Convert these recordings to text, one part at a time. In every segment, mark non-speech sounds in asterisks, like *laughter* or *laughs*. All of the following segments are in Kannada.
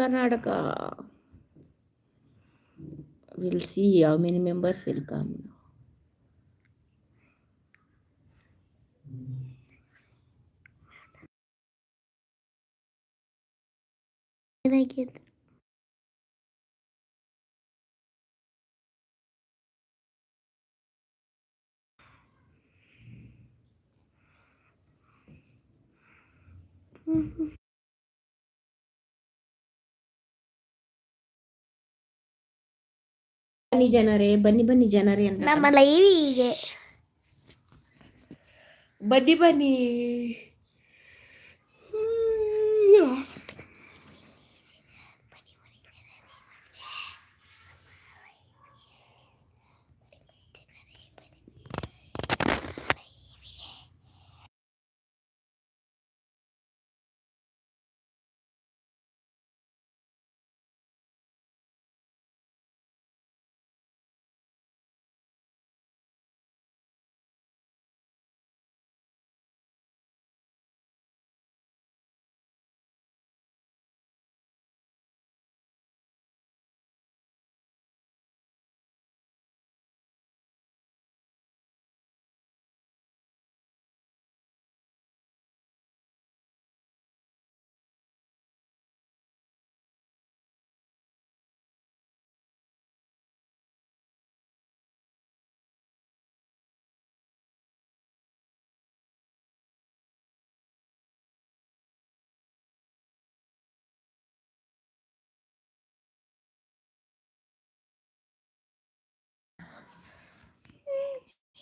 Karnataka will see how many members will come Mm-hmm. ಬನ್ನಿ ಜನರೇ ಬನ್ನಿ ಬನ್ನಿ ಜನರೇ ಅಂತ ನಮ್ಮ ಲೈವಿಗೆ ಬನ್ನಿ ಬನ್ನಿ.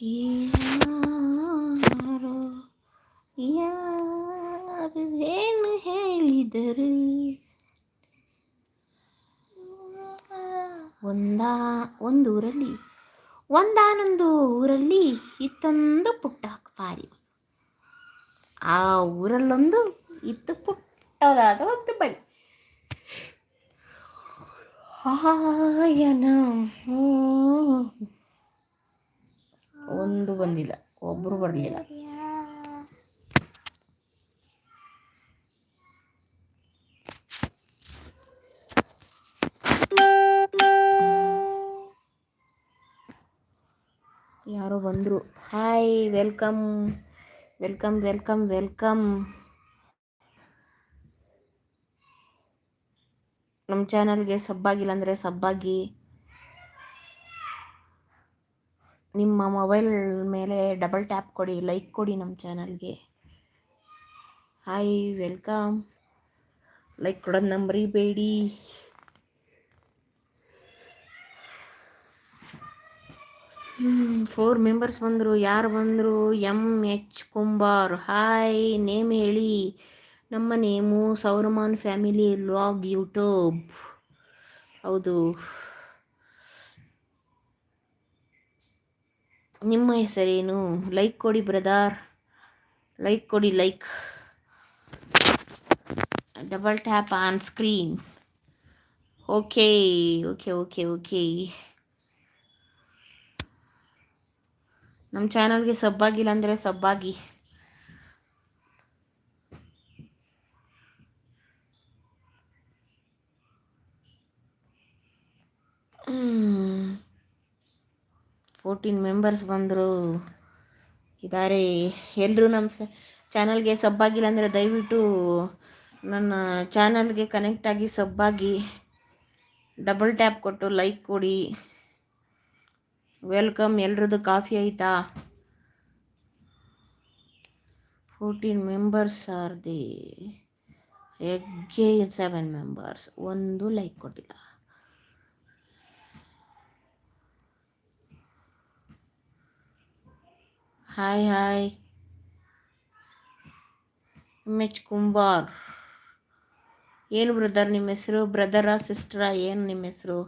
ಯಾರೋ ಯಾರು ಏನು ಹೇಳಿದರು? ಒಂದಾ, ಒಂದು ಊರಲ್ಲಿ, ಒಂದಾನೊಂದು ಊರಲ್ಲಿ ಇತ್ತೊಂದು ಪುಟ್ಟ ಪಾರಿ ಆ ಊರಲ್ಲೊಂದು ಇತ್ತು ಪುಟ್ಟದಾದ ಒಂದು ಬಲಿ ಹಾಯನ ಒಂದು ಬಂದಿಲ್ಲ, ಒಬ್ರು ಬರಲಿಲ್ಲ. ಯಾರೋ ಬಂದರು. Hi, welcome welcome welcome welcome. ನಮ್ಮ ಚಾನಲ್ಗೆ ಸಬ್ಬಾಗಿಲ್ಲ ಅಂದರೆ ಸಬ್ಬಾಗಿ. ನಿಮ್ಮ ಮೊಬೈಲ್ ಮೇಲೆ ಡಬಲ್ ಟ್ಯಾಪ್ ಕೊಡಿ ಲೈಕ್ ಕೊಡಿ ನಮ್ಮ ಚಾನಲ್ಗೆ ಹಾಯ್ ವೆಲ್ಕಮ್ ಲೈಕ್ ಕೊಡೋದು ನಂಬರಿಬೇಡಿ ಫೋರ್ ಮೆಂಬರ್ಸ್ ಬಂದರು. ಯಾರು ಬಂದರು? M H Kumbar. Hi name ಹೇಳಿ. ನಮ್ಮ ನೇಮು ಸೌರಮಾನ್ ಫ್ಯಾಮಿಲಿ ಲಾಗ್ ಯೂಟ್ಯೂಬ್ ಹೌದು. ನಿಮ್ಮ ಹೆಸರೇನು? ಲೈಕ್ ಕೊಡಿ ಬ್ರದರ್ ಲೈಕ್ ಕೊಡಿ like double tap on screen okay okay okay okay ನಮ್ಮ ಚಾನಲ್ಗೆ ಸಬ್ಬಾಗಿಲ್ಲ ಅಂದರೆ ಸಬ್ಬಾಗಿ. ಫೋರ್ಟೀನ್ ಮೆಂಬರ್ಸ್ ಬಂದರು. ಇದ್ದಾರೆ ಎಲ್ಲರೂ ನಮ್ಮ ಚಾನಲ್ಗೆ ಸಬ್ಬಾಗಿಲ್ಲ ಅಂದರೆ ದಯವಿಟ್ಟು ನನ್ನ ಚಾನಲ್ಗೆ ಕನೆಕ್ಟ್ ಆಗಿ ಸಬ್ಬಾಗಿ ಡಬಲ್ ಟ್ಯಾಪ್ ಕೊಟ್ಟು ಲೈಕ್ ಕೊಡಿ. ವೆಲ್ಕಮ್ ಎಲ್ರದ್ದು ಕಾಫಿ ಆಯಿತಾ? ಫೋರ್ಟೀನ್ ಮೆಂಬರ್ಸ್ ಆರ್ ದಿ ಎಗ್ಗೆ ಸೆವೆನ್ ಮೆಂಬರ್ಸ್ ಒಂದು ಲೈಕ್ ಕೊಟ್ಟಿಲ್ಲ. Hi hi M H Kumbar ಏನು ಬ್ರದರ್ ನಿಮ್ಮ ಹೆಸರು ಬ್ರದರಾ ಸಿಸ್ಟರಾ ಏನು ನಿಮ್ಮ ಹೆಸರು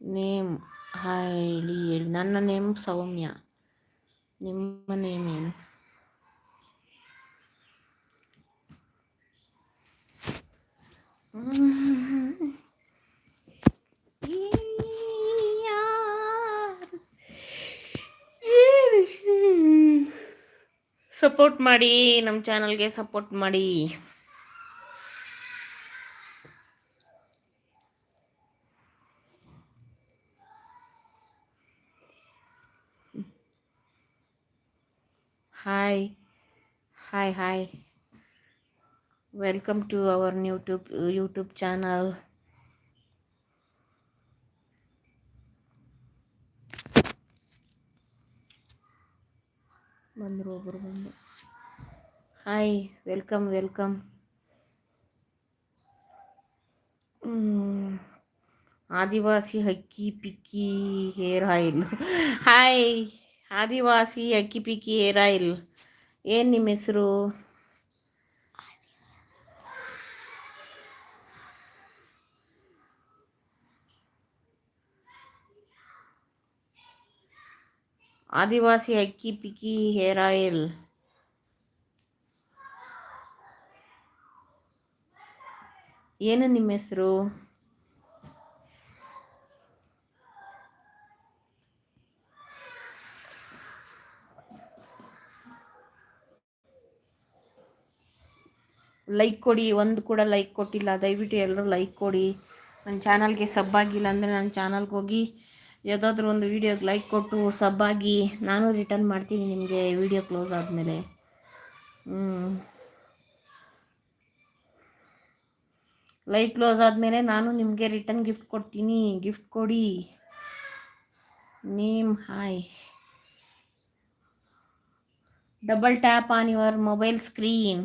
ನೇಮ್ ಹೇಳಿ ಹೇಳಿ ನನ್ನ ನೇಮ್ ಸೌಮ್ಯ ನಿಮ್ಮ ನೇಮ್ ಏನು ಸಪೋರ್ಟ್ ಮಾಡಿ ನಮ್ಮ ಚಾನಲ್ಗೆ ಸಪೋರ್ಟ್ ಮಾಡಿ. Hi hi hi welcome to our YouTube YouTube channel ಬಂದರು ಒಬ್ಬರು ಬಂದು. Hi welcome welcome Adivasi Hakki Pikki hair oil hi Adivasi Hakki Pikki hair oil ಏನು ನಿಮ್ಮ ಹೆಸರು? ಆದಿವಾಸಿ ಅಕ್ಕಿ ಪಿಕಿ ಹೇರ್ ಆಯಿಲ್. ಏನು ನಿಮ್ಮ ಹೆಸರು? ಲೈಕ್ ಕೊಡಿ, ಒಂದು ಕೂಡ ಲೈಕ್ ಕೊಟ್ಟಿಲ್ಲ. ದಯವಿಟ್ಟು ಎಲ್ಲರೂ ಲೈಕ್ ಕೊಡಿ. ನನ್ನ ಚಾನಲ್ಗೆ ಸಬ್ ಆಗಿಲ್ಲ ಅಂದರೆ ನನ್ನ ಚಾನಲ್ಗೆ ಹೋಗಿ ಯಾವುದಾದ್ರೂ ಒಂದು ವೀಡಿಯೋಗೆ ಲೈಕ್ ಕೊಟ್ಟು ಸಬ್ ಆಗಿ ನಾನು ರಿಟರ್ನ್ ಮಾಡ್ತೀನಿ ನಿಮಗೆ ವೀಡಿಯೋ ಕ್ಲೋಸ್ ಆದಮೇಲೆ. ಲೈಕ್ ಕ್ಲೋಸ್ ಆದಮೇಲೆ ನಾನು ನಿಮಗೆ ರಿಟರ್ನ್ ಗಿಫ್ಟ್ ಕೊಡ್ತೀನಿ. ಗಿಫ್ಟ್ ಕೊಡಿ. Name hi double tap on your mobile screen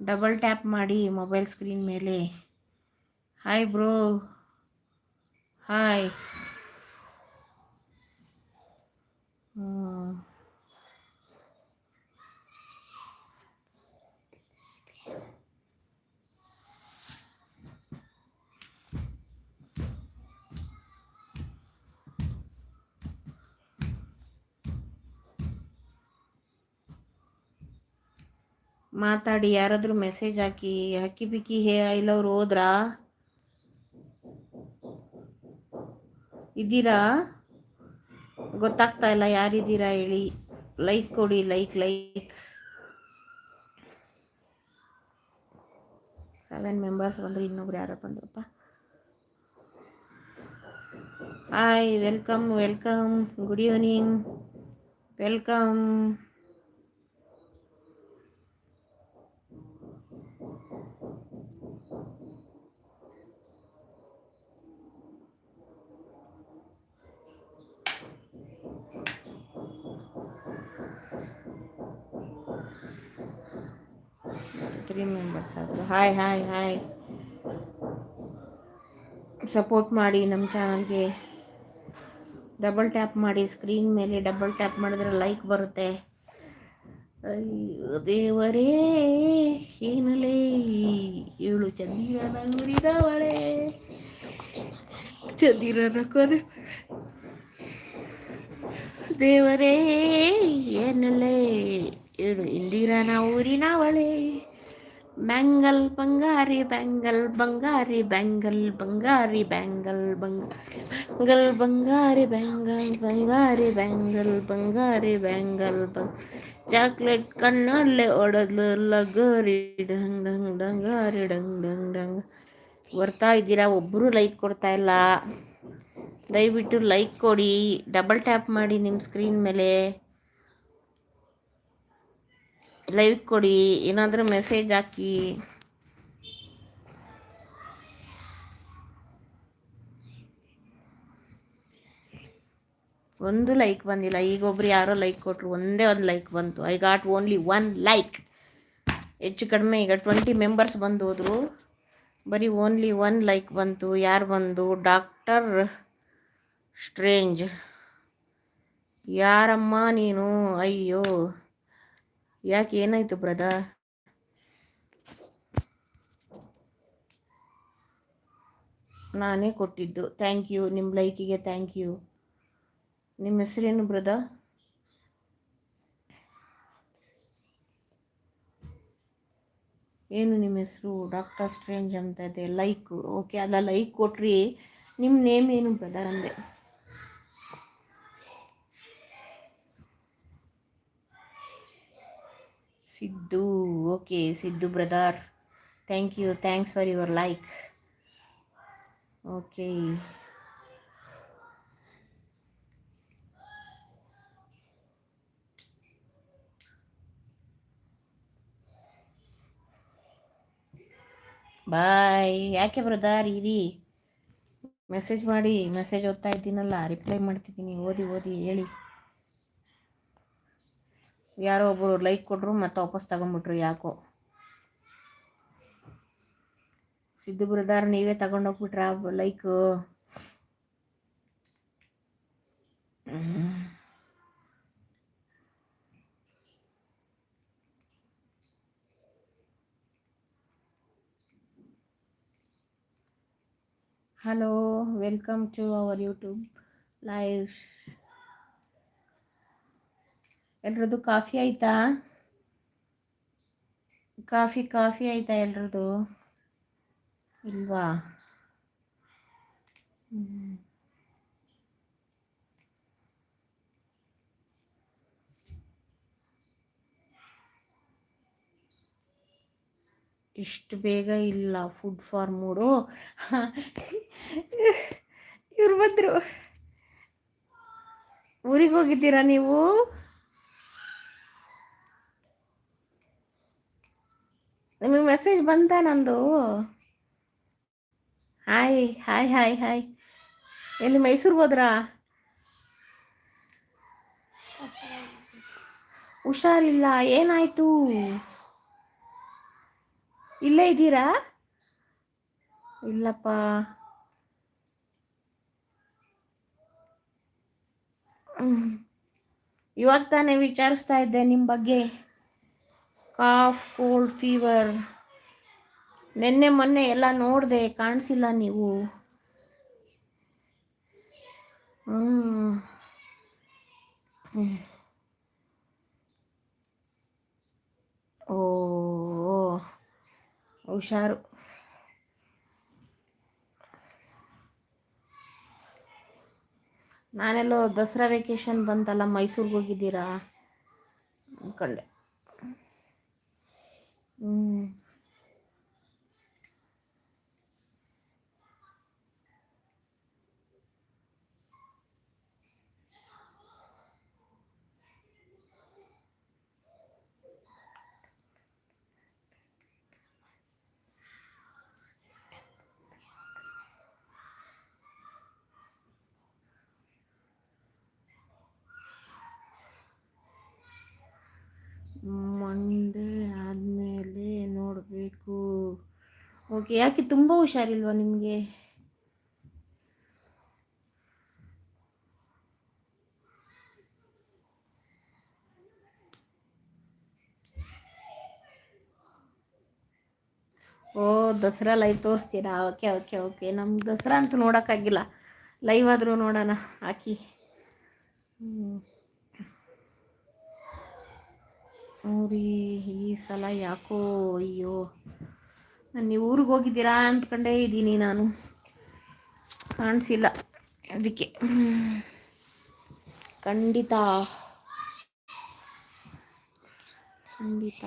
double tap ಮಾಡಿ ಮೊಬೈಲ್ ಸ್ಕ್ರೀನ್ ಮೇಲೆ. ಹಾಯ್ ಬ್ರೋ ಹಾಯ್ ಮಾತಾಡಿ ಯಾರಾದರೂ ಮೆಸೇಜ್ ಹಾಕಿ ಹಕ್ಕಿ ಪಿಕ್ಕಿ ಹೇ ಇಲ್ಲವ್ರು ಹೋದ್ರಾ ಇದ್ದೀರಾ? ಗೊತ್ತಾಗ್ತಾ ಇಲ್ಲ, ಯಾರಿದ್ದೀರಾ ಹೇಳಿ. ಲೈಕ್ ಕೊಡಿ ಲೈಕ್ ಲೈಕ್ ಸೆವೆನ್ ಮೆಂಬರ್ಸ್ ಬಂದರು, ಇನ್ನೊಬ್ರು ಯಾರು ಬಂದ್ರಪ್ಪ. Hi welcome welcome good evening welcome three members ಆದರು. ಹಾಯ್ ಹಾಯ್ ಹಾಯ್ ಸಪೋರ್ಟ್ ಮಾಡಿ ನಮ್ಮ ಚಾನಲ್ಗೆ ಡಬಲ್ ಟ್ಯಾಪ್ ಮಾಡಿ ಸ್ಕ್ರೀನ್ ಮೇಲೆ ಡಬಲ್ ಟ್ಯಾಪ್ ಮಾಡಿದ್ರೆ ಲೈಕ್ ಬರುತ್ತೆ. ಅಯ್ಯೋ ದೇವರೇ, ಏನಲೇ? ಏಳು ಚಂದಿರನ ಉರಿದವಳೆ ಚಂದಿರನ ಕೊನೆ. ದೇವರೇ, ಏನಲೇ? ಏಳು ಇಂದಿರನ ಊರಿನವಳೆ. ಬ್ಯಾಂಗಲ್ ಬಂಗಾರಿ ಬ್ಯಾಂಗಲ್ ಬಂಗಾರಿ ಬ್ಯಾಂಗಲ್ ಬಂಗಾರಿ ಬ್ಯಾಂಗಲ್ ಬಂಗಲ್ ಬಂಗಾರಿ ಬ್ಯಾಂಗಲ್ ಬಂಗಾರಿ ಬ್ಯಾಂಗಲ್ ಬಂಗಾರಿ ಬ್ಯಾಂಗಲ್ ಬಂಗ್ ಚಾಕ್ಲೇಟ್ ಕಣ್ಣಲ್ಲೇ ಒಡೆದ್ಲು ಲಗೋರಿ ಡಂಗ್ ಡಂಗ್ ಡಂಗಾರಿ ಡಂಗ್ ಡಂಗ್ ಡಂಗ್ ಬರ್ತಾ ಇದ್ದೀರಾ? ಒಬ್ಬರು ಲೈಕ್ ಕೊಡ್ತಾ ಇಲ್ಲ. ದಯವಿಟ್ಟು ಲೈಕ್ ಕೊಡಿ. ಡಬಲ್ ಟ್ಯಾಪ್ ಮಾಡಿ ನಿಮ್ಮ ಸ್ಕ್ರೀನ್ ಮೇಲೆ. ಲೈವ್ ಕೊಡಿ, ಏನಾದರೂ ಮೆಸೇಜ್ ಹಾಕಿ. ಒಂದು ಲೈಕ್ ಬಂದಿಲ್ಲ, ಈಗ ಒಬ್ರು ಯಾರೋ ಲೈಕ್ ಕೊಟ್ಟರು ಒಂದೇ ಒಂದು ಲೈಕ್ ಬಂತು. I got only one like ಹೆಚ್ಚು ಕಡಿಮೆ ಈಗ ಟ್ವೆಂಟಿ ಮೆಂಬರ್ಸ್ ಬಂದು ಹೋದರು. ಬರೀ ಓನ್ಲಿ ಒನ್ ಲೈಕ್ ಬಂತು. ಯಾರು ಬಂದು? ಡಾಕ್ಟರ್ ಸ್ಟ್ರೇಂಜ್ ಯಾರಮ್ಮ ನೀನು? ಅಯ್ಯೋ. ಯಾಕೆ ಏನಾಯ್ತು ಬ್ರದ? ನಾನೇ ಕೊಟ್ಟಿದ್ದು. ಥ್ಯಾಂಕ್ ಯು ನಿಮ್ಮ ಲೈಕಿಗೆ ಥ್ಯಾಂಕ್ ಯು ನಿಮ್ಮ ಹೆಸರೇನು ಬ್ರದ? ಏನು ನಿಮ್ಮ ಹೆಸರು? ಡಾಕ್ಟರ್ ಸ್ಟ್ರೇಂಜ್ ಅಂತ ಇದೆ. ಲೈಕ್ ಓಕೆ ಅಲ್ಲ ಲೈಕ್ ಕೊಟ್ರಿ. ನಿಮ್ಮ ನೇಮ್ ಏನು ಬ್ರದರ್ ಅಂದೆ Siddu. Okay, Siddu brother thank you thanks for your like okay bye ಯಾಕೆ ಬ್ರದರ್ ಇರಿ? ಮೆಸೇಜ್ ಮಾಡಿ ಮೆಸೇಜ್ ಓದ್ತಾ ಇದ್ದೀನಲ್ಲ ರಿಪ್ಲೈ ಮಾಡ್ತಿದ್ದೀನಿ. ಓದಿ ಓದಿ, ಹೇಳಿ. ಯಾರೋ ಒಬ್ಬರು ಲೈಕ್ ಕೊಟ್ಟರು ಮತ್ತೆ ವಾಪಸ್ ತಗೊಂಬಿಟ್ರು ಯಾಕೋ. ಸಿದ್ದು ಬ್ರದರ್ ನೀವೇ ತಗೊಂಡೋಗ್ಬಿಟ್ರ like hello welcome to our YouTube live ಎಲ್ರದ್ದು coffee ಆಯ್ತಾ? ಕಾಫಿ ಕಾಫಿ ಆಯ್ತಾ ಎಲ್ರದ್ದು? ಇಲ್ವಾ. ಇಷ್ಟು ಬೇಗ ಇಲ್ಲ ಫುಡ್ ಫಾರ್ ಮೂಡು. ಇವ್ರು ಬಂದರು. ಊರಿಗೆ ಹೋಗಿದ್ದೀರಾ ನೀವು? ನಿಮಗೆ ಮೆಸೇಜ್ ಬಂತ ನಂದು? ಹಾಯ್ ಹಾಯ್ ಹಾಯ್ ಹಾಯ್ ಎಲ್ಲಿ ಮೈಸೂರಿಗೆ ಹೋದ್ರಾ? ಹುಷಾರಿಲ್ಲ, ಏನಾಯ್ತು? ಇಲ್ಲೇ ಇದ್ದೀರಾ? ಇಲ್ಲಪ್ಪ. ಇವಾಗ ತಾನೇ ವಿಚಾರಿಸ್ತಾ ಇದ್ದೆ ನಿಮ್ಮ ಬಗ್ಗೆ. Cough, cold, fever. ನಿನ್ನೆ, ಮೊನ್ನೆ ಎಲ್ಲ ನೋಡಿದೆ, ಕಾಣಿಸಿಲ್ಲ ನೀವು. ಓ ಹುಷಾರು. ನಾನೆಲ್ಲೋ ದಸರಾ ವೆಕೇಶನ್ ಬಂತಲ್ಲ ಮೈಸೂರಿಗೆ ಹೋಗಿದ್ದೀರಾ? ಅಂದ್ಕೊಂಡೆ ಹ್ಞೂ ಮಂಡೇ ಆದಮೇಲೆ ನೋಡಬೇಕು ಓಕೆ, ಯಾಕೆ ತುಂಬ ಹುಷಾರಿಲ್ವಾ ನಿಮಗೆ? ಓ, Dasara live ತೋರಿಸ್ತೀರಾ? Okay okay okay. ನಮ್ಗೆ ದಸರಾ ಅಂತೂ ನೋಡೋಕ್ಕಾಗಿಲ್ಲ. ಲೈವ್ ಆದರೂ ನೋಡೋಣ ಹಾಕಿ ಹ್ಞೂ ಈ ಸಲ ಯಾಕೋ, ಅಯ್ಯೋ. ನಾನು ನೀವು ಊರಿಗೆ ಹೋಗಿದ್ದೀರಾ ಅಂದ್ಕೊಂಡೇ ಇದ್ದೀನಿ ನಾನು. ಕಾಣಿಸಿಲ್ಲ. ಅದಕ್ಕೆ. ಖಂಡಿತ. ಖಂಡಿತ.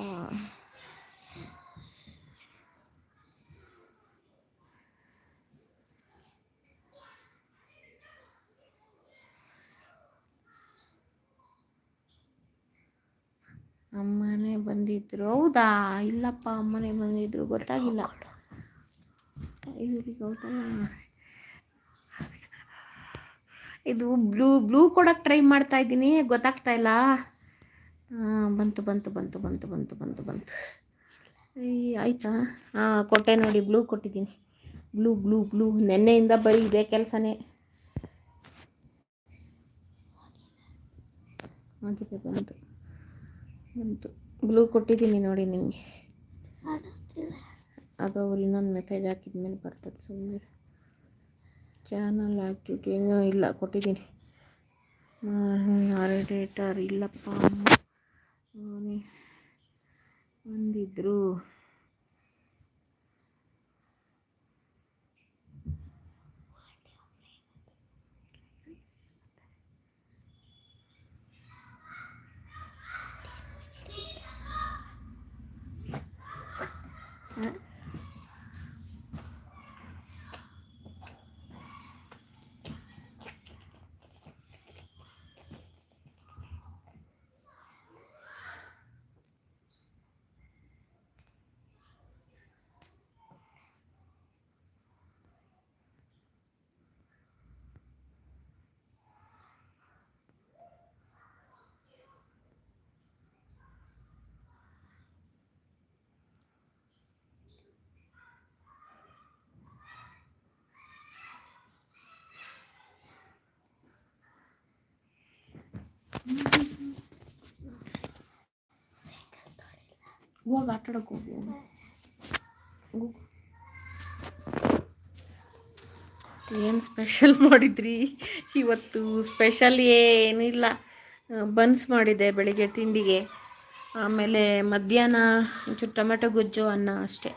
ಅಮ್ಮನೇ ಬಂದಿದ್ರು. ಹೌದಾ? ಇಲ್ಲಪ್ಪ, ಅಮ್ಮನೇ ಬಂದಿದ್ರು. ಗೊತ್ತಾಗಿಲ್ಲ. ಇವ್ರಿಗೆ ಹೌದಲ್ಲ? ಇದು ಬ್ಲೂ ಬ್ಲೂ ಕೊಡಕ್ಕೆ ಟ್ರೈ ಮಾಡ್ತಾ ಇದ್ದೀನಿ. ಗೊತ್ತಾಗ್ತಾ ಇಲ್ಲ. ಬಂತು ಬಂತು ಬಂತು ಬಂತು ಬಂತು ಬಂತು ಬಂತು. ಈ ಆಯ್ತಾ? ಹಾಂ, ಕೊಟ್ಟೆ ನೋಡಿ, ಬ್ಲೂ ಕೊಟ್ಟಿದ್ದೀನಿ. Blue blue blue. ನೆನ್ನೆಯಿಂದ ಬರೀ ಇದೆ ಕೆಲಸನೇ. ಆಗಿದೆ, ಬಂತು. ಬಂತು ಬ್ಲೂ ಕೊಟ್ಟಿದ್ದೀನಿ ನೋಡಿ ನಿಮಗೆ ಅದು ಅವ್ರು ಇನ್ನೊಂದು ಮೆಸೇಜ್ ಹಾಕಿದ್ಮೇಲೆ ಬರ್ತದೆ ಸುಮ್ಮನೆ ಚಾನಲ್ ಆ್ಯಕ್ಟಿವಿಟಿ ಏನೂ ಇಲ್ಲ ಕೊಟ್ಟಿದ್ದೀನಿ ಆರ್ಡೇಟರ್ ಇಲ್ಲಪ್ಪ ಅವನೇ ಬಂದಿದ್ರು ಹೋಗಿ ಆಟ ಹೋಗು. ಏನು ಸ್ಪೆಷಲ್ ಮಾಡಿದ್ರಿ? ಇವತ್ತು ಸ್ಪೆಷಲ್ ಏನಿಲ್ಲ. ಬನ್ಸ್ ಮಾಡಿದೆ ಬೆಳಿಗ್ಗೆ ತಿಂಡಿಗೆ. ಆಮೇಲೆ ಮಧ್ಯಾಹ್ನ ಒಂಚೂರು ಟೊಮೆಟೊ ಗೊಜ್ಜು ಅನ್ನ ಅಷ್ಟೇ.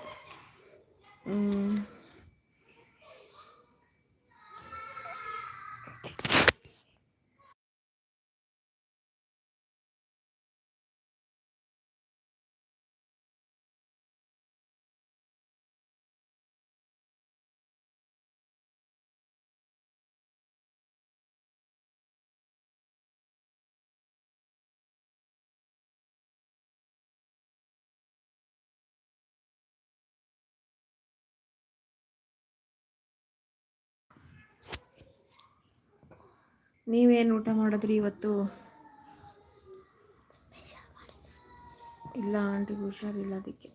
ನೀವೇನು ಊಟ ಮಾಡಿದ್ರಿ ಇವತ್ತು? ಇಲ್ಲ ಆಂಟಿಗೆ ಹುಷಾರಿಲ್ಲ ಅದಕ್ಕೆ.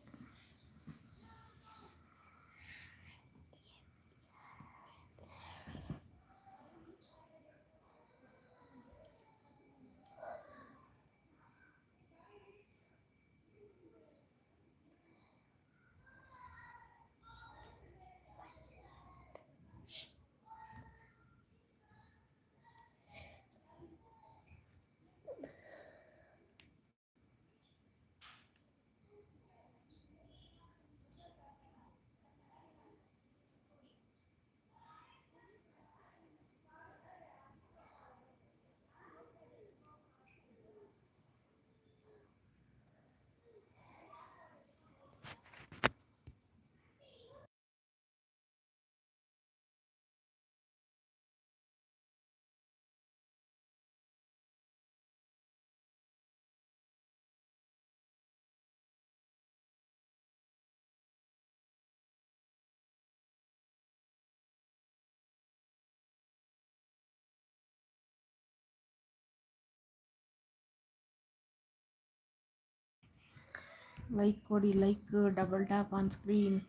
ಲೈಕ್ ಕೊಡಿ like double tap on screen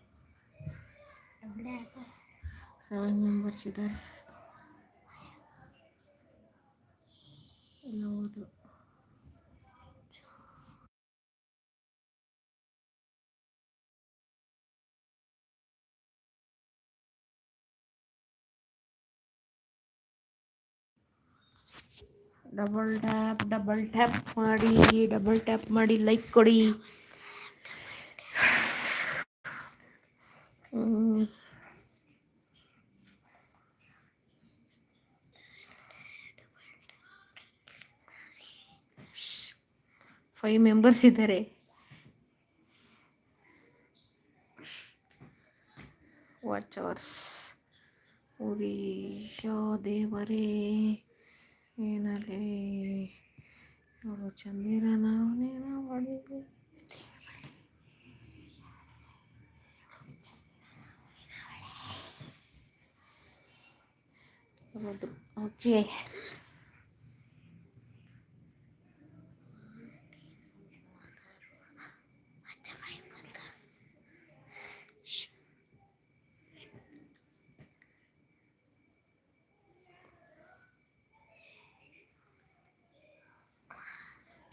seven members ಇದ್ದಾರೆ ಇಲ್ಲ ಹೌದು ಡಬಲ್ ಟ್ಯಾಪ್ ಡಬಲ್ ಟ್ಯಾಪ್ ಮಾಡಿ ಡಬಲ್ ಟ್ಯಾಪ್ ಮಾಡಿ ಲೈಕ್ ಕೊಡಿ. ಹ್ಮ್. ಫೈವ್ ಮೆಂಬರ್ಸ್ ಇದ್ದಾರೆ ವಾಚರ್ಸ್ ಉರಿಯೋ ದೇವರೇ ಏನಲೇ ಅವರು ಚಂದಿರನ ಅವನೇನೋ ಮಾಡಿದ್ವಿ ಹೌದು ಓಕೆ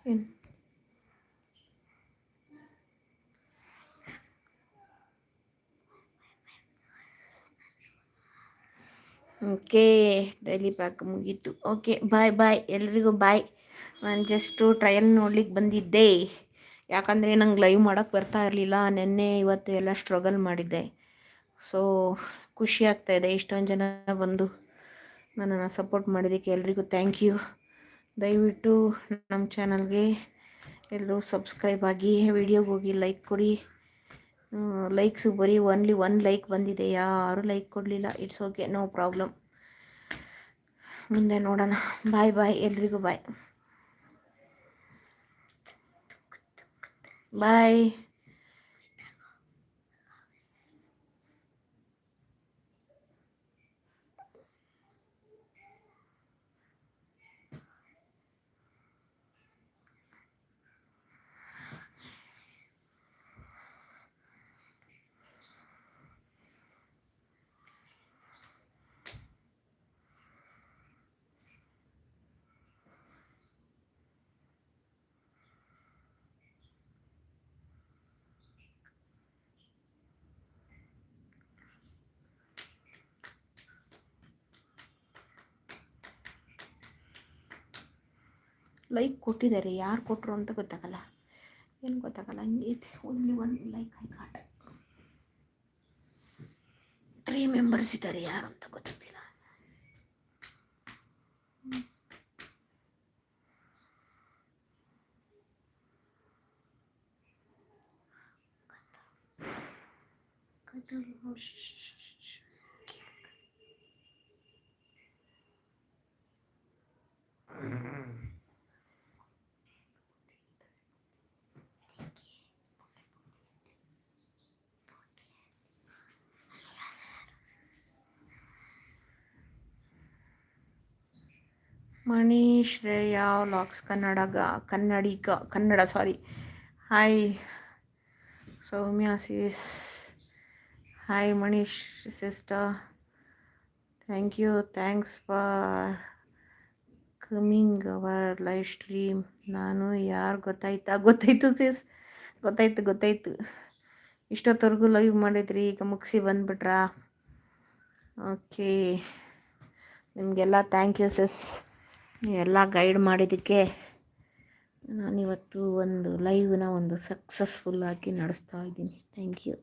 ಏನು ಓಕೆ ಡೈಲಿ ಪ್ಯಾಕ್ ಮುಗೀತು. Okay, bye bye. ಎಲ್ರಿಗೂ ಬಾಯ್. ನಾನು ಜಸ್ಟು ಟ್ರಯಲ್ ನೋಡ್ಲಿಕ್ಕೆ ಬಂದಿದ್ದೆ. ಯಾಕಂದರೆ ನಂಗೆ ಲೈವ್ ಮಾಡೋಕ್ಕೆ ಬರ್ತಾ ಇರಲಿಲ್ಲ. ನಿನ್ನೆ ಇವತ್ತು ಎಲ್ಲ ಸ್ಟ್ರಗಲ್ ಮಾಡಿದ್ದೆ. ಸೊ ಖುಷಿ ಆಗ್ತಾ ಇದೆ. ಇಷ್ಟೊಂದು ಜನ ಬಂದು ನನ್ನನ್ನು ಸಪೋರ್ಟ್ ಮಾಡಿದ್ದಕ್ಕೆ ಎಲ್ರಿಗೂ ಥ್ಯಾಂಕ್ ಯು ದಯವಿಟ್ಟು ನಮ್ಮ ಚಾನಲ್ಗೆ ಎಲ್ಲರೂ ಸಬ್ಸ್ಕ್ರೈಬ್ ಆಗಿ ವಿಡಿಯೋಗೆ ಹೋಗಿ ಲೈಕ್ ಕೊಡಿ. ಲೈಕ್ಸು ಬರೀ ಒನ್ಲಿ ಒನ್ ಲೈಕ್ ಬಂದಿದೆ. ಯಾರು ಲೈಕ್ ಕೊಡಲಿಲ್ಲ. ಇಟ್ಸ್ ಓಕೆ ನೋ ಪ್ರಾಬ್ಲಮ್ ಮುಂದೆ ನೋಡೋಣ. ಬಾಯ್ ಬಾಯ್ ಎಲ್ರಿಗೂ ಬಾಯ್ ಬಾಯ್ ಲೈಕ್ ಕೊಟ್ಟಿದ್ದಾರೆ, ಯಾರು ಕೊಟ್ಟರು ಅಂತ ಗೊತ್ತಾಗಲ್ಲ. ಏನು ಗೊತ್ತಾಗಲ್ಲ ಹಂಗೈತೆ only one like I got three members ಇದ್ದಾರೆ, ಯಾರು ಅಂತ ಗೊತ್ತಾಗ್ತಿಲ್ಲ Mani Shreya vlogs ಕನ್ನಡಗ Kannadiga Kannada sorry hi Soumya sis hi Manish sister thank you thanks for coming our live stream ನಾನು ಯಾರು ಗೊತ್ತಾಯ್ತಾ? ಗೊತ್ತಾಯ್ತು ಸಿಸ್ ಗೊತ್ತಾಯ್ತು ಗೊತ್ತಾಯ್ತು. ಇಷ್ಟೊತ್ತವರೆಗೂ ಲೈವ್ ಮಾಡಿದ್ರಿ, ಈಗ ಮುಗಿಸಿ ಬಂದ್ಬಿಟ್ರಾ? ಓಕೆ ನಿಮಗೆಲ್ಲ ಥ್ಯಾಂಕ್ ಯು ಸಿಸ್ ನೀವೆಲ್ಲ ಗೈಡ್ ಮಾಡಿದ್ದಕ್ಕೆ ನಾನಿವತ್ತು ಒಂದು ಲೈವ್ನ ಒಂದು ಸಕ್ಸಸ್ಫುಲ್ಲಾಗಿ ನಡೆಸ್ತಾ ಇದ್ದೀನಿ. ಥ್ಯಾಂಕ್ ಯು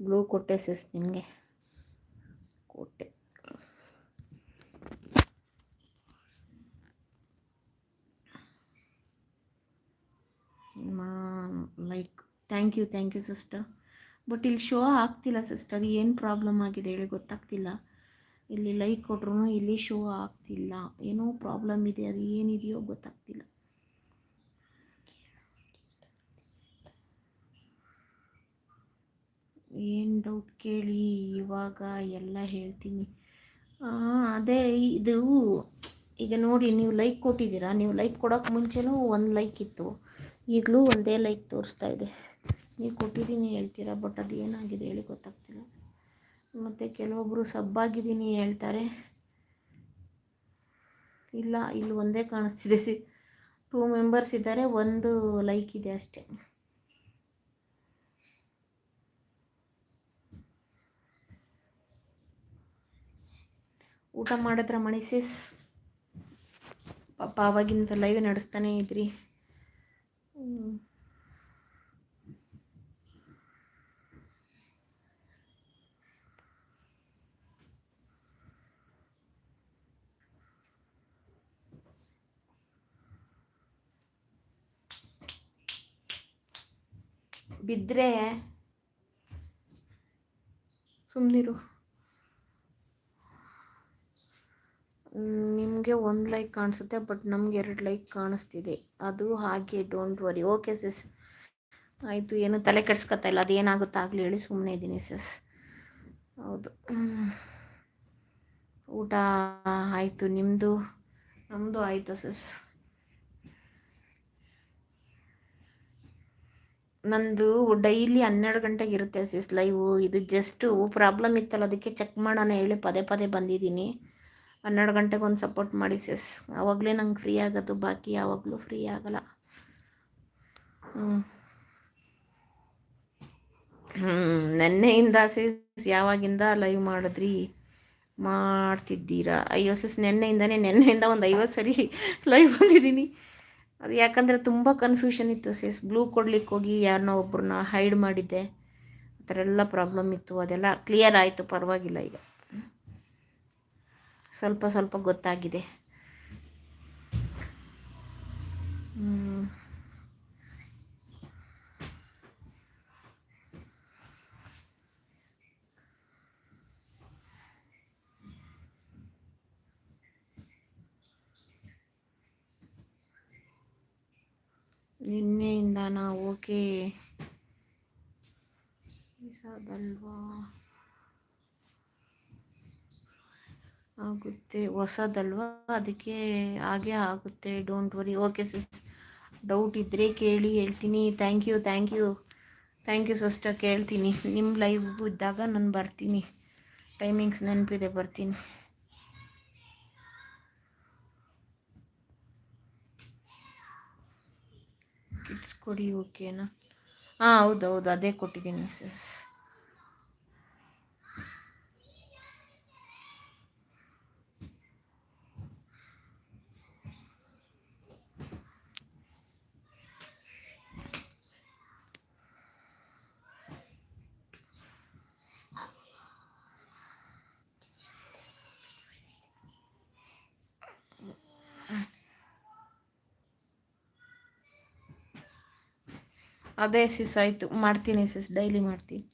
ಬ್ಲೂ ಕೊಟ್ಟೆ ಸಿಸ್ ನಿಮಗೆ. ಕೊಟ್ಟೆ. Like thank you thank you sister but ಇಲ್ಲಿ ಶೋ ಆಗ್ತಿಲ್ಲ ಸಿಸ್ಟರ್ ಏನು ಪ್ರಾಬ್ಲಮ್ ಆಗಿದೆ ಹೇಳಿ ಗೊತ್ತಾಗ್ತಿಲ್ಲ. ಇಲ್ಲಿ ಲೈಕ್ ಕೊಟ್ರು ಇಲ್ಲಿ ಶೋ ಆಗ್ತಿಲ್ಲ. ಏನೋ ಪ್ರಾಬ್ಲಮ್ ಇದೆ, ಅದು ಏನಿದೆಯೋ ಗೊತ್ತಾಗ್ತಿಲ್ಲ. ಏನು ಡೌಟ್ ಕೇಳಿ, ಇವಾಗ ಎಲ್ಲ ಹೇಳ್ತೀನಿ. ಅದೇ ಇದು, ಈಗ ನೋಡಿ ನೀವು ಲೈಕ್ ಕೊಟ್ಟಿದ್ದೀರಾ? ನೀವು ಲೈಕ್ ಕೊಡೋಕೆ ಮುಂಚೆನೂ ಒಂದು ಲೈಕ್ ಇತ್ತು. ಈಗಲೂ ಒಂದೇ ಲೈಕ್ ತೋರಿಸ್ತಾ ಇದೆ. ನೀವು ಕೊಟ್ಟಿದ್ದೀನಿ ಹೇಳ್ತೀರಾ ಬಟ್ ಅದು ಏನಾಗಿದೆ ಹೇಳಿ ಗೊತ್ತಾಗ್ತಿಲ್ಲ. ಮತ್ತು ಕೆಲವೊಬ್ಬರು ಸಬ್ಬಾಗಿದ್ದೀನಿ ಹೇಳ್ತಾರೆ. ಇಲ್ಲ, ಇಲ್ಲಿ ಒಂದೇ ಕಾಣಿಸ್ತಿದೆ. ಸಿ ಟೂ ಮೆಂಬರ್ಸ್ ಇದ್ದಾರೆ, ಒಂದು ಲೈಕ್ ಇದೆ ಅಷ್ಟೇ. ಊಟ ಮಾಡಿದ್ರ ಮಣಿಸಿಸ್ ಪಾಪ, ಅವಾಗಿಂದ ಲೈವ್ ನಡೆಸ್ತಾನೆ ಇದ್ರಿ. ಬಿದ್ದರೆ ಸುಮ್ಮನಿರು ನಿಮಗೆ ಒಂದು ಲೈಕ್ ಕಾಣಿಸುತ್ತೆ ಬಟ್ ನಮ್ಗೆ ಎರಡು ಲೈಕ್ ಕಾಣಿಸ್ತಿದೆ. ಅದು ಹಾಗೆ ಡೋಂಟ್ ವರಿ ಓಕೆ ಸಿಸ್ ಆಯಿತು, ಏನು ತಲೆ ಕೆಡ್ಸ್ಕೊತಾ ಇಲ್ಲ. ಅದೇನಾಗುತ್ತೋ ಆಗಲಿ ಹೇಳಿ ಸುಮ್ಮನೆ ಇದ್ದೀನಿ ಸಿಸ್ ಹೌದು. ಊಟ ಆಯಿತು ನಿಮ್ಮದು ನಮ್ಮದು ಆಯಿತು ಸಿಸ್ ನಂದು ಡೈಲಿ ಹನ್ನೆರಡು ಗಂಟೆಗೆ ಇರುತ್ತೆ ಸಿಸ್ ಲೈವು ಇದು ಜಸ್ಟು ಪ್ರಾಬ್ಲಮ್ ಇತ್ತಲ್ಲ, ಅದಕ್ಕೆ ಚೆಕ್ ಮಾಡೋಣ ಹೇಳಿ ಪದೇ ಪದೇ ಬಂದಿದ್ದೀನಿ. ಹನ್ನೆರಡು ಗಂಟೆಗೆ ಒಂದು ಸಪೋರ್ಟ್ ಮಾಡಿ ಸಿಸ್ ಆವಾಗಲೇ ನಂಗೆ ಫ್ರೀ ಆಗೋದು, ಬಾಕಿ ಯಾವಾಗಲೂ ಫ್ರೀ ಆಗಲ್ಲ. ಹ್ಞೂ ನೆನ್ನೆಯಿಂದ ಸಿಸ್ ಯಾವಾಗಿಂದ ಲೈವ್ ಮಾಡಿದ್ರಿ? ಮಾಡ್ತಿದ್ದೀರಾ? ಅಯ್ಯೋ ಸಿಸ್ ನೆನ್ನೆಯಿಂದನೇ, ನೆನ್ನೆಯಿಂದ ಒಂದು ಐವತ್ತು ಸರಿ *laughs* ಲೈವ್ ಬಂದಿದ್ದೀನಿ. ಅದು ಯಾಕಂದರೆ ತುಂಬ ಕನ್ಫ್ಯೂಷನ್ ಇತ್ತು ಸಿಸ್ ಬ್ಲೂ ಕೊಡ್ಲಿಕ್ಕೆ ಹೋಗಿ ಯಾರನ್ನೋ ಒಬ್ಬರನ್ನ ಹೈಡ್ ಮಾಡಿದ್ದೆ. ಆ ಥರ ಎಲ್ಲ ಪ್ರಾಬ್ಲಮ್ ಇತ್ತು. ಅದೆಲ್ಲ ಕ್ಲಿಯರ್ ಆಯಿತು. ಪರವಾಗಿಲ್ಲ ಈಗ. ಸ್ವಲ್ಪ ಸ್ವಲ್ಪ ಗೊತ್ತಾಗಿದೆ. ನಿನ್ನೆಯಿಂದನಾ ಓಕೆ. ಹೊಸದಲ್ವಾ ಆಗುತ್ತೆ. ಹೊಸದಲ್ವಾ? ಅದಕ್ಕೆ ಹಾಗೆ ಆಗುತ್ತೆ. Don't worry okay sis doubt ಇದ್ದರೆ ಕೇಳಿ ಹೇಳ್ತೀನಿ. Thank you thank you thank you sister ಕೇಳ್ತೀನಿ. ನಿಮ್ಮ ಲೈವ್ ಇದ್ದಾಗ ನಾನು ಬರ್ತೀನಿ. ಟೈಮಿಂಗ್ಸ್ ನೆನಪಿದೆ, ಬರ್ತೀನಿ. ಕಿಟ್ಸ್ ಕೊಡಿ ಓಕೆನಾ ಹಾಂ ಹೌದು ಹೌದು ಅದೇ ಕೊಟ್ಟಿದ್ದೀನಿ ಮಿಸಸ್ ಅದೇ ಸಿಸ್ ಆಯಿತು. ಮಾಡ್ತೀನಿ ಸಿಸ್ ಡೈಲಿ ಮಾಡ್ತೀನಿ.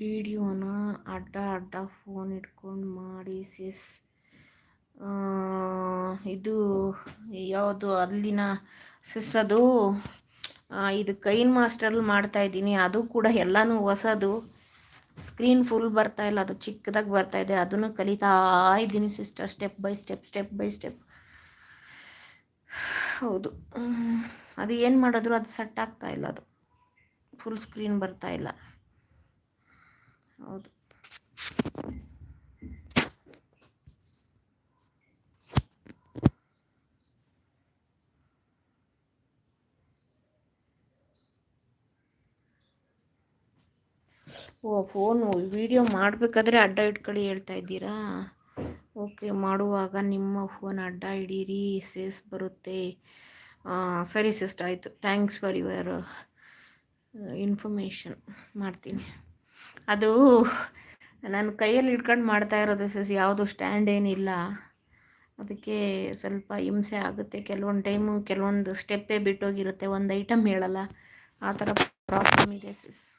ವಿಡಿಯೋನ ಅಡ್ಡ ಅಡ್ಡ ಫೋನ್ ಇಟ್ಕೊಂಡು ಮಾಡಿ ಸಿಸ್ ಇದು ಯಾವುದು ಅಲ್ಲಿನ ಸಿಸ್ ಅದು? ಇದು ಕೈನ್ ಮಾಸ್ಟರಲ್ಲಿ ಮಾಡ್ತಾ ಇದ್ದೀನಿ. ಅದು ಕೂಡ ಎಲ್ಲನೂ ಹೊಸದು. ಸ್ಕ್ರೀನ್ ಫುಲ್ ಬರ್ತಾ ಇಲ್ಲ. ಅದು ಚಿಕ್ಕದಾಗಿ ಬರ್ತಾ ಇದೆ. ಅದನ್ನು ಕಲಿತಾ ಇದ್ದೀನಿ sister step by step step by step ಹೌದು. ಅದು ಏನು ಮಾಡಿದ್ರು ಅದು ಸೆಟ್ ಆಗ್ತಾ ಇಲ್ಲ ಅದು. ಫುಲ್ ಸ್ಕ್ರೀನ್ ಬರ್ತಾ ಇಲ್ಲ. ಹೌದು. ಓ ಫೋನು ವಿಡಿಯೋ ಮಾಡಬೇಕಾದ್ರೆ ಅಡ್ಡ ಇಟ್ಕೊಳ್ಳಿ ಹೇಳ್ತಾ ಇದ್ದೀರಾ? ಓಕೆ ಮಾಡುವಾಗ ನಿಮ್ಮ ಫೋನ್ ಅಡ್ಡ ಹಿಡೀರಿ ಸೇಸ್ ಬರುತ್ತೆ. ಸರಿ ಸಿಸ್ಟರ್ ಆಯಿತು. ಥ್ಯಾಂಕ್ಸ್ ಫಾರ್ ಯುವರ್ ಇನ್ಫಾರ್ಮೇಷನ್ ಮಾಡ್ತೀನಿ. ಅದು ನಾನು ಕೈಯಲ್ಲಿ ಇಟ್ಕೊಂಡು ಮಾಡ್ತಾ ಇರೋದು ಸಸ್, ಯಾವುದು ಸ್ಟ್ಯಾಂಡ್ ಏನಿಲ್ಲ. ಅದಕ್ಕೆ ಸ್ವಲ್ಪ ಹಿಂಸೆ ಆಗುತ್ತೆ. ಕೆಲವೊಂದು ಟೈಮು ಕೆಲವೊಂದು ಸ್ಟೆಪ್ಪೇ ಬಿಟ್ಟೋಗಿರುತ್ತೆ. ಒಂದು ಐಟಮ್ ಹೇಳಲ್ಲ. ಆ ಥರ ಪ್ರಾಬ್ಲಮ್ ಇದೆ ಸಿಸ್.